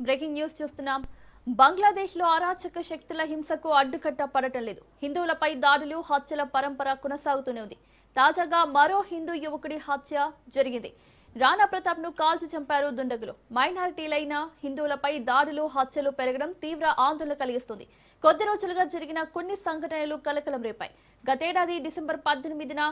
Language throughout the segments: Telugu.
బ్రేకింగ్ న్యూస్ చూస్తున్నాం. బంగ్లాదేశ్లో అరాచక శక్తుల హింసకు అడ్డుకట్ట పడటం లేదు హిందువులపై దాడులు హత్యల పరంపర కొనసాగుతూనే ఉంది. తాజాగా మరో హిందూ యువకుడి హత్య జరిగింది. రాణా ప్రతాప్ను కాల్చి చంపారు దుండగులు. మైనారిటీలైన హిందువులపై దాడులు హత్యలు పెరగడం తీవ్ర ఆందోళన కలిగిస్తుంది. కొద్ది రోజులుగా జరిగిన కొన్ని సంఘటనలు కలకలం రేపాయి. గతేడాది డిసెంబర్ పద్దెనిమిదిన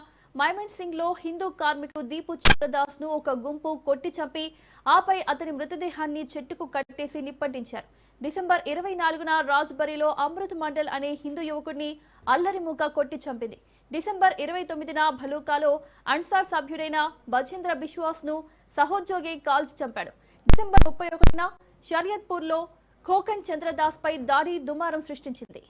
మైమన్లో హిందూ కార్మికుడు దీపు చంద్రదాస్ను ఒక గుంపు కొట్టి చంపి ఆపై అతని మృతదేహాన్ని చెట్టుకు కట్టేసి నిప్పంటించారు. డిసెంబర్ ఇరవై నాలుగున రాజ్బరీలో అమృత్ మండల్ అనే హిందూ యువకుడిని అల్లరిముక కొట్టి చంపింది. డిసెంబర్ ఇరవై తొమ్మిదిన భలూకాలో అన్సార్ సభ్యుడైన బచేంద్ర బిశ్వాస్ను సహోద్యోగి కాల్చి చంపాడు. డిసెంబర్ ముప్పై ఒకటిన షరియత్పూర్లో ఖోకన్ చంద్రదాస్ పై దాడి దుమారం సృష్టించింది.